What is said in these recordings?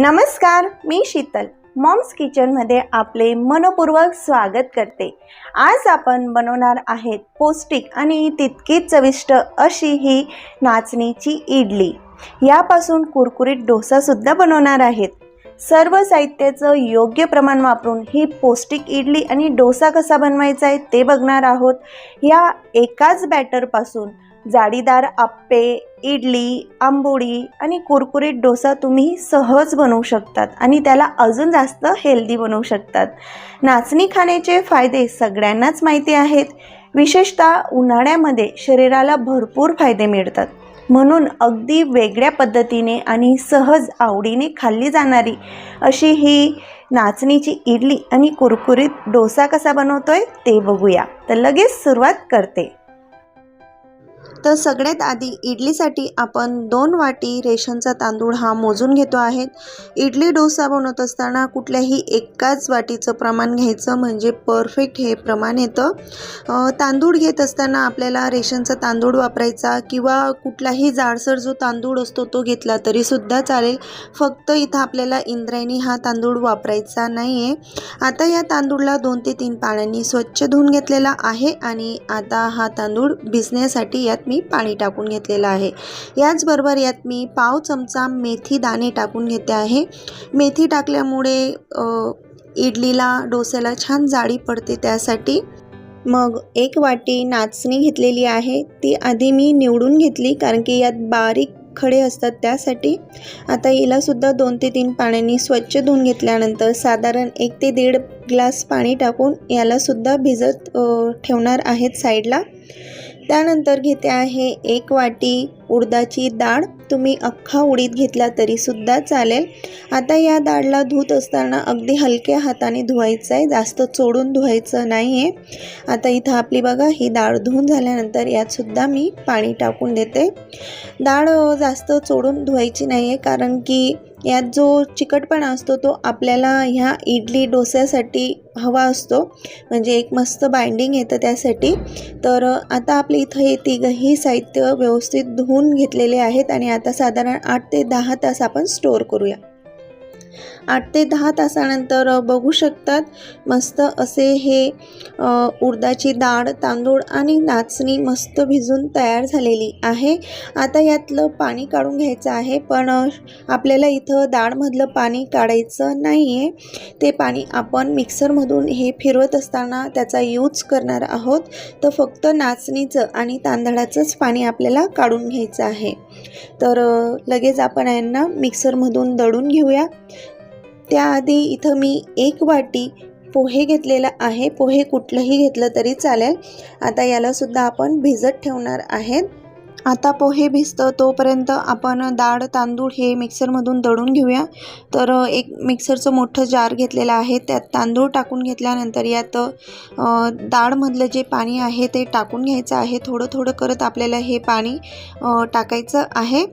नमस्कार मी शीतल. मॉम्स किचनमध्ये आपले मनपूर्वक स्वागत करते. आज आपण बनवणार आहेत पौष्टिक आणि तितकीच चविष्ट अशी ही नाचणीची इडली. यापासून कुरकुरीत डोसासुद्धा बनवणार आहेत. सर्व साहित्याचं योग्य प्रमाण वापरून ही पौष्टिक इडली आणि डोसा कसा बनवायचा आहे ते बघणार आहोत. या एकाच बॅटरपासून जाडीदार आप्पे इडली आंबोळी आणि कुरकुरीत डोसा तुम्ही सहज बनवू शकतात आणि त्याला अजून जास्त हेल्दी बनवू शकतात. नाचणी खाण्याचे फायदे सगळ्यांनाच माहिती आहेत. विशेषतः उन्हाळ्यामध्ये शरीराला भरपूर फायदे मिळतात. म्हणून अगदी वेगळ्या पद्धतीने आणि सहज आवडीने खाल्ली जाणारी अशी ही नाचणीची इडली आणि कुरकुरीत डोसा कसा बनवतोय ते बघूया. तर लगेच सुरुवात करते. तर सगळ्यात आधी इडलीसाठी आपण दोन वाटी रेशनचा तांदूळ हा मोजून घेतो आहेत इडली डोसा बनवत असताना कुठल्याही एकाच वाटीचं प्रमाण घ्यायचं म्हणजे परफेक्ट हे प्रमाण येतं. तांदूळ घेत असताना आपल्याला रेशनचा तांदूळ वापरायचा किंवा कुठलाही जाडसर जो तांदूळ असतो तो घेतला तरीसुद्धा चालेल. फक्त इथं आपल्याला इंद्रायणी हा तांदूळ वापरायचा नाही आहे आता या तांदूळला दोन ते तीन पाण्याने स्वच्छ धुवून घेतलेला आहे आणि आता हा तांदूळ भिजण्यासाठी यात मी पाणी टाकून घेतलेलं आहे. याचबरोबर यात मी पाव चमचा मेथी दाणे टाकून घेते आहे. मेथी टाकल्यामुळे इडलीला डोस्याला छान जाळी पडते त्यासाठी. मग एक वाटी नाचणी घेतलेली आहे. ती आधी मी निवडून घेतली कारण की यात बारीक खडे असतात त्यासाठी. आता हिलासुद्धा दोन ते तीन पाण्याने स्वच्छ धुवून घेतल्यानंतर साधारण एक ते दीड ग्लास पाणी टाकून यालासुद्धा भिजत ठेवणार आहेत साईडला. त्यानंतर घेते आहे एक वाटी उडदाची डाळ. तुम्ही अख्खा उडीद घेतला तरीसुद्धा चालेल. आता या डाळला धुत असताना अगदी हलक्या हाताने धुवायचं आहे जास्त चोडून धुवायचं नाही आहे आता इथं आपली बघा ही डाळ धुवून झाल्यानंतर यातसुद्धा मी पाणी टाकून देते. डाळ जास्त चोडून धुवायची नाही आहे कारण की यात जो चिकटपणा असतो तो आपल्याला ह्या इडली डोस्यासाठी हवा असतो. म्हणजे एक मस्त बाइंडिंग येतं त्यासाठी. तर आता आपले इथं हे तिघंही साहित्य व्यवस्थित धुवून घेतलेले आहेत आणि आता साधारण आठ ते दहा तास आपण स्टोअर करूया. आठ ते दहा तासानंतर बघू शकतात. मस्त असे हे उडदाची डाळ तांदूळ आणि नाचणी मस्त भिजून तयार झालेली आहे. आता यातलं पाणी काढून घ्यायचं आहे पण आपल्याला इथं डाळमधलं पाणी काढायचं नाही आहे ते पाणी आपण मिक्सरमधून हे फिरवत असताना त्याचा यूज करणार आहोत. तर फक्त नाचणीचं आणि तांदळाचंच पाणी आपल्याला काढून घ्यायचं आहे. तर लगेच आपण यांना मिक्सरमधून दळून घेऊया. त्याआधी इथं मी एक वाटी पोहे घेतलेला आहे. पोहे कुठलंही घेतलं तरी चालेल. आता यालासुद्धा आपण भिजत ठेवणार आहेत. आता पोहे भिजतं तोपर्यंत आपण डाळ तांदूळ हे मिक्सरमधून दळून घेऊया. तर एक मिक्सरचं मोठं जार घेतलेलं आहे. त्यात तांदूळ टाकून घेतल्यानंतर यात डाळमधलं जे पाणी आहे ते टाकून घ्यायचं आहे. थोडं थोडं करत आपल्याला हे पाणी टाकायचं आहे.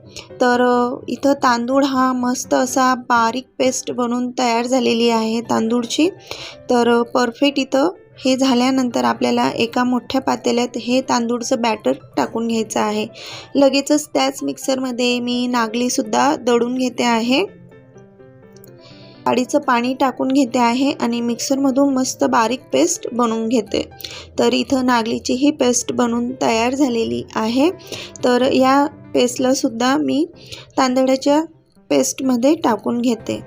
तर इथं तांदूळ हा मस्त असा बारीक पेस्ट बनून तयार झालेली आहे तांदूळची. तर परफेक्ट इथं हे झाल्यानंतर आपल्याला एका मोठ्या पातेल्यात हे तांदूळचं बॅटर टाकून घ्यायचं आहे. लगेचच त्याच मिक्सरमध्ये मी नागलीसुद्धा दळून घेते आहे. डाळीचं पाणी टाकून घेते आहे आणि मिक्सरमधून मस्त बारीक पेस्ट बनवून घेते. तर इथं नागलीची ही पेस्ट बनवून तयार झालेली आहे. तर या पेस्टलासुद्धा मी तांदळाच्या पेस्टमध्ये टाकून घेते.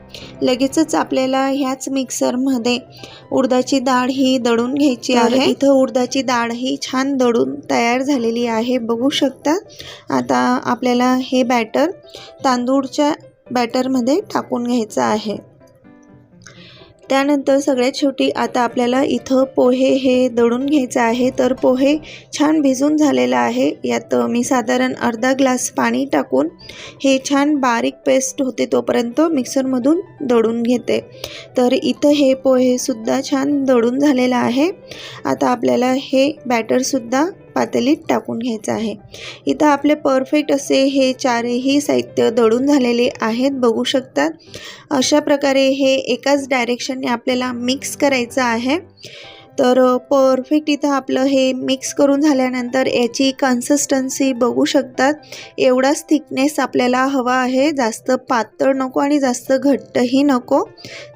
लगेचच आपल्याला ह्याच मिक्सरमध्ये उडदाची डाळ ही दळून घ्यायची आहे. इथं उडदाची डाळ ही छान दळून तयार झालेली आहे. बघू शकता. आता आपल्याला हे बॅटर तांदूळच्या बॅटरमध्ये टाकून घ्यायचं आहे. त्यानंतर सगळ्यात शेवटी आता आपल्याला इथं पोहे हे दळून घ्यायचं आहे. तर पोहे छान भिजून झालेलं आहे. यात मी साधारण अर्धा ग्लास पाणी टाकून हे छान बारीक पेस्ट होते तोपर्यंत मिक्सरमधून दळून घेते. तर इथं हे पोहेसुद्धा छान दळून झालेलं आहे. आता आपल्याला हे बॅटरसुद्धा पातेलीत टाकून घ्यायचं आहे. इथं आपले परफेक्ट असे हे चारही साहित्य दळून झालेले आहेत बघू शकतात. अशा प्रकारे हे एकाच डायरेक्शनने आपल्याला मिक्स करायचं आहे. तर परफेक्ट इथं आपलं हे मिक्स करून झाल्यानंतर याची कन्सिस्टन्सी बघू शकतात. एवढाच थिकनेस आपल्याला हवा आहे. जास्त पातळ नको आणि जास्त घट्टही नको.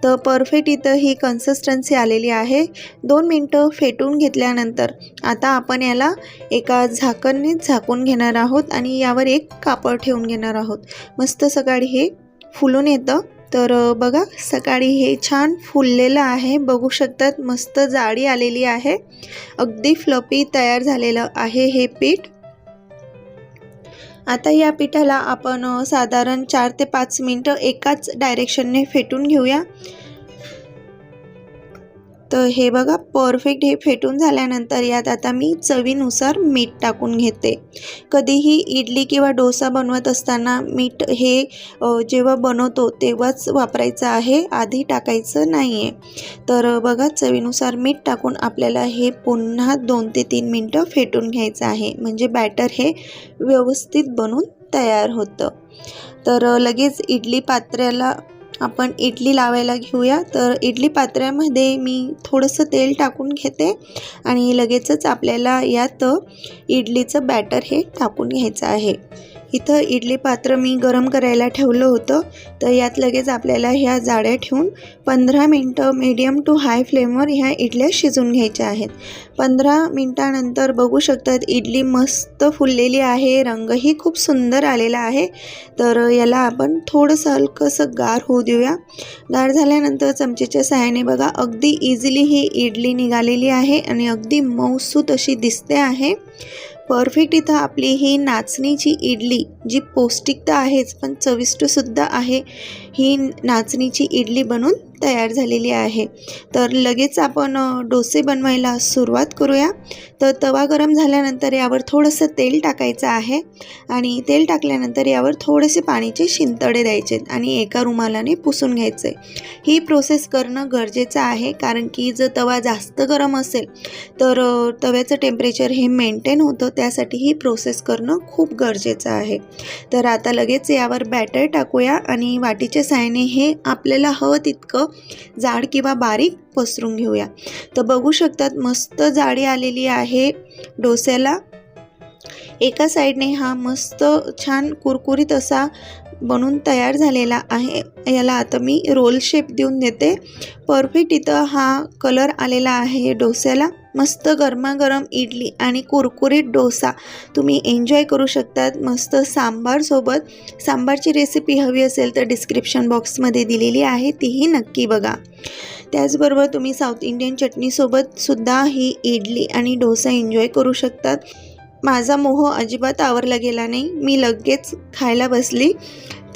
तर परफेक्ट इथं ही कन्सिस्टन्सी आलेली आहे. दोन मिनटं फेटून घेतल्यानंतर आता आपण याला एका झाकणने झाकून घेणार आहोत आणि यावर एक कापड ठेवून घेणार आहोत. मस्त सकाळी हे फुलून येतं. तर बघा सकाळी हे छान फुललेलं आहे. बघू शकतात मस्त जाडी आलेली आहे. अगदी फ्लपी तयार झालेलं आहे हे पीठ. आता या पिठाला आपण साधारण चार ते पाच मिनटं एकाच डायरेक्शनने फेटून घेऊया. तर हे बघा परफेक्ट हे फेटून झाल्यानंतर यात आता मी चवीनुसार मीठ टाकून घेते. कधीही इडली किंवा डोसा बनवत असताना मीठ हे जेव्हा बनवतो तेव्हाच वापरायचं आहे आधी टाकायचं नाही आहे तर बघा चवीनुसार मीठ टाकून आपल्याला हे पुन्हा दोन ते तीन मिनटं फेटून घ्यायचं आहे. म्हणजे बॅटर हे व्यवस्थित बनून तयार होतं. तर लगेच इडली पात्र्याला आपण इडली लावायला घेऊया. तर इडली पात्र्यामध्ये मी थोडंसं तेल टाकून घेते आणि लगेचच आपल्याला यात इडलीचं बॅटर हे टाकून घ्यायचं आहे. इथं इडली पात्र मी गरम करायला ठेवलं होतं तर यात लगेच आपल्याला ह्या जाड्या ठेवून पंधरा मिनटं मीडियम टू हाय फ्लेमवर ह्या इडल्या शिजून घ्यायच्या आहेत. पंधरा मिनटानंतर बघू शकतात इडली मस्त फुललेली आहे रंगही खूप सुंदर आलेला आहे. तर याला आपण थोडंसं हलकंसं गार होऊ देऊया. गार झाल्यानंतर चमचेच्या सहाय्याने बघा अगदी इझिली ही इडली निघालेली आहे आणि अगदी मऊसूत अशी दिसते आहे. परफेक्ट इथं आपली ही नाचणीची इडली जी पौष्टिकता आहेच पण चविष्टसुद्धा आहे. ही नाचणीची इडली बनून तयार झालेली आहे. तर लगेच आपण डोसे बनवायला सुरुवात करूया. तर तवा गरम झाल्यानंतर यावर थोडंसं तेल टाकायचं आहे आणि तेल टाकल्यानंतर यावर थोडेसे पाण्याचे शिंतडे द्यायचे आणि एका रुमालाने पुसून घ्यायचे. ही प्रोसेस करणं गरजेचं आहे कारण की जर तवा जास्त गरम असेल तर तव्याचं टेम्परेचर हे मेंटेन होतं. त्यासाठी ही प्रोसेस करणं खूप गरजेचं आहे. तर आता लगेच यावर बॅटर टाकूया आणि वाटीच्या साहाय्याने हे आपल्याला हवं तितकं जाड किंवा बारीक पसरून घेऊया. तर बघू शकतात मस्त जाडी आलेली आहे डोस्याला. एका साईडने हा मस्त छान कुरकुरीत असा बनून तयार झालेला आहे. याला आता मी रोल शेप देऊन देते. परफेक्ट इथं हा कलर आलेला आहे डोस्याला. मस्त गरमागरम इडली आणि कुरकुरीत डोसा. तुम्ही एन्जॉय करू शकतात मस्त सांबारसोबत सांबारची रेसिपी हवी असेल तर डिस्क्रिप्शन बॉक्समध्ये दिलेली आहे तीही नक्की बघा. त्याचबरोबर तुम्ही साऊथ इंडियन चटणीसोबत सुद्धा ही इडली आणि डोसा एन्जॉय करू शकतात. माझा मोह अजिबात आवरला गेला नाही. मी लगेच खायला बसली.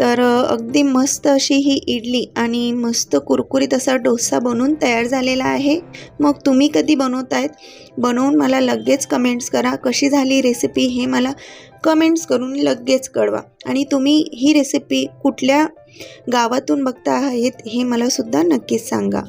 तर अगदी मस्त अशी ही इडली आणि मस्त कुरकुरीत असा डोसा बनवून तयार झालेला आहे. मग तुम्ही कधी बनवत आहेत बनवून मला लगेच कमेंट्स करा. कशी झाली रेसिपी हे मला कमेंट्स करून लगेच कळवा. आणि तुम्ही ही रेसिपी कुठल्या गावातून बघता आहेत हे मला सुद्धा नक्कीच सांगा.